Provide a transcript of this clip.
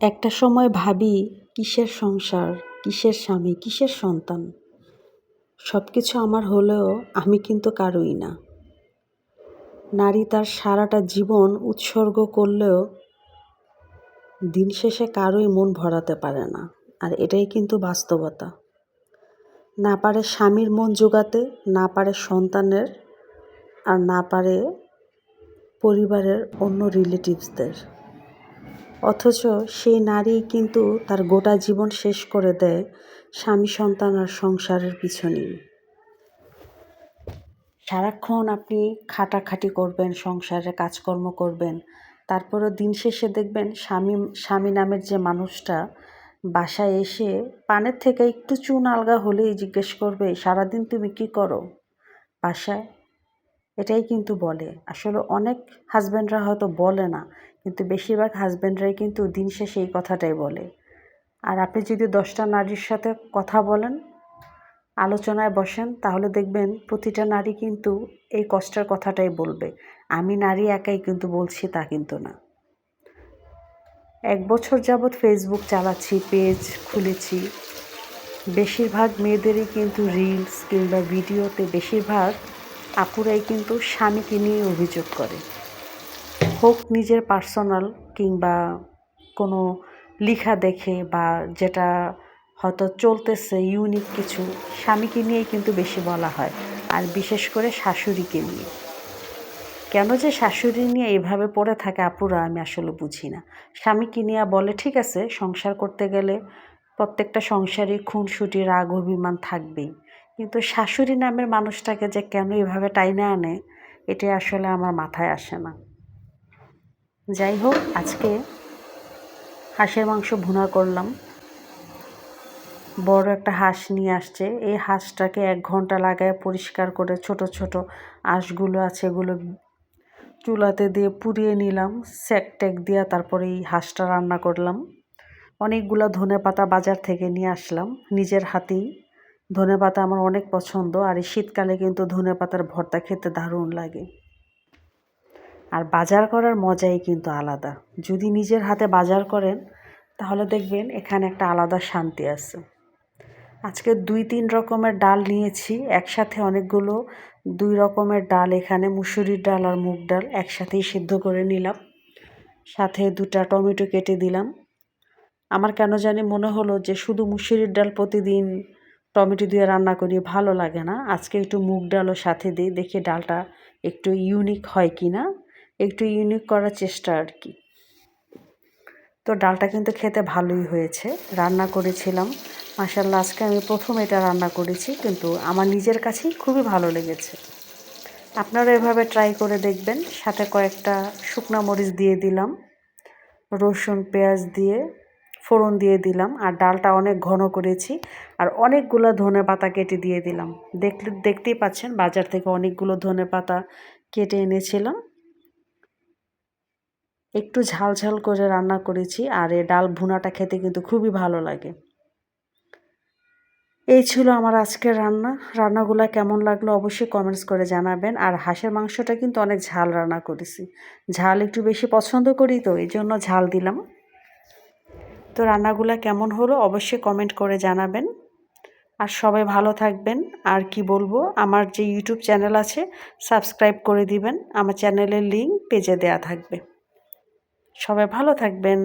একটা সময় ভাবি, কিসের সংসার, কিসের স্বামী, কিসের সন্তান? সব কিছু আমার হলেও আমি কিন্তু কারোই না। নারী তার সারাটা জীবন উৎসর্গ করলেও দিন শেষে কারোই মন ভরাতে পারে না, আর এটাই কিন্তু বাস্তবতা। না পারে স্বামীর মন জোগাতে, না পারে সন্তানের, আর না পারে পরিবারের অন্য রিলেটিভসদের অথচ সেই নারী কিন্তু তার গোটা জীবন শেষ করে দেয় স্বামী সন্তান আর সংসারের পিছনেই। সারাক্ষণ আপনি খাটাখাটি করবেন সংসারে কাজকর্ম করবেন, তারপরও দিন শেষে দেখবেন স্বামী স্বামী নামের যে মানুষটা বাসায় এসে পানের থেকে একটু চুন আলগা হলেই জিজ্ঞেস করবে, সারাদিন তুমি কি করো? বাসায় এটাই কিন্তু বলে। আসলে অনেক হাজব্যান্ডরা হয়তো বলে না, কিন্তু বেশিরভাগ হাজব্যান্ডরাই কিন্তু দিন শেষে এই কথাটাই বলে। আর আপনি যদি দশটা নারীর সাথে কথা বলেন, আলোচনায় বসেন, তাহলে দেখবেন প্রতিটা নারী কিন্তু এই কষ্টের কথাটাই বলবে। আমি নারী একাই কিন্তু বলছি তা কিন্তু না। এক বছর যাবৎ ফেসবুক চালাচ্ছি পেজ খুলেছি। বেশিরভাগ মেয়েদেরই কিন্তু রিলস কিংবা ভিডিওতে বেশিরভাগ আপুরাই কিন্তু স্বামীকে নিয়ে অভিযোগ করে। হোক নিজের পার্সোনাল কিংবা কোনো লিখা দেখে বা যেটা হয়তো চলতেছে ইউনিক কিছু, স্বামীকে নিয়েই কিন্তু বেশি বলা হয়, আর বিশেষ করে শাশুড়িকে নিয়ে। কেন যে শাশুড়ি নিয়ে এভাবে পড়ে থাকে আপুরা আমি আসলে বুঝি না। স্বামীকে নিয়ে বলে, ঠিক আছে, সংসার করতে গেলে প্রত্যেকটা সংসারই খুনসুটি, রাগ, অভিমান থাকবেই। কিন্তু শাশুড়ি নামের মানুষটাকে যে কেন এভাবে টাইনে আনে, এটা আসলে আমার মাথায় আসে না। যাই হোক, আজকে হাঁসের মাংস ভুনা করলাম। বড় একটা হাঁস নিয়ে আসছে। এই হাঁসটাকে এক ঘণ্টা লাগায় পরিষ্কার করে ছোট ছোট আঁশগুলো আছে, এগুলো চুলাতে দিয়ে পুড়িয়ে নিলাম। স্যাক ট্যাক দিয়ে তারপরে এই হাঁসটা রান্না করলাম। অনেকগুলো ধনে পাতা বাজার থেকে নিয়ে আসলাম। নিজের হাতেই ধনে পাতা আমার অনেক পছন্দ আর এই শীতকালে কিন্তু ধনে পাতার ভর্তা খেতে দারুণ লাগে। আর বাজার করার মজাই কিন্তু আলাদা। যদি নিজের হাতে বাজার করেন, তাহলে দেখবেন এখানে একটা আলাদা শান্তি আছে। আজকে দুই তিন রকমের ডাল নিয়েছি, একসাথে অনেকগুলো দুই রকমের ডাল, এখানে মুসুরির ডাল আর মুগ ডাল একসাথেই সিদ্ধ করে নিলাম। সাথে দুটা টমেটো কেটে দিলাম। আমার কেন জানি মনে হলো যে শুধু মুসুরির ডাল প্রতিদিন টমেটো দিয়ে রান্না করি, ভালো লাগে না। আজকে একটু মুগ ডালও সাথে দিই, দেখি ডালটা একটু ইউনিক হয় কি না। একটু ইউনিক করার চেষ্টা আর কি। তো ডালটা কিন্তু খেতে ভালোই হয়েছে, রান্না করেছিলাম। মাসাল্লাহ আজকে আমি প্রথম এটা রান্না করেছি, কিন্তু আমার নিজের কাছেই খুবই ভালো লেগেছে। আপনারা এভাবে ট্রাই করে দেখবেন। সাথে কয়েকটা শুকনা মরিচ দিয়ে দিলাম, রসুন, পেঁয়াজ দিয়ে। ফোড়ন দিয়ে দিলাম আর ডালটা অনেক ঘন করেছি আর অনেকগুলো ধনে পাতা কেটে দিয়ে দিলাম। দেখলে, দেখতেই পাচ্ছেন বাজার থেকে অনেকগুলো ধনে পাতা কেটে এনেছিলাম। একটু ঝাল ঝাল করে রান্না করেছি আর এই ডাল ভুনাটা খেতে কিন্তু খুবই ভালো লাগে। এই ছিল আমার আজকের রান্না। রান্নাগুলো কেমন লাগল অবশ্যই কমেন্টস করে জানাবেন। আর হাঁসের মাংসটা কিন্তু অনেক ঝাল রান্না করেছি। ঝাল একটু বেশি পছন্দ করি তো, এই জন্য ঝাল দিলাম। তো রান্নাগুলো কেমন হলো অবশ্যই কমেন্ট করে জানাবেন। আর সবাই ভালো থাকবেন। আর কি বলব, আমার যে ইউটিউব চ্যানেল আছে সাবস্ক্রাইব করে দিবেন। আমার চ্যানেলের লিঙ্ক পেজে দেয়া থাকবে। সবাই ভালো থাকবেন।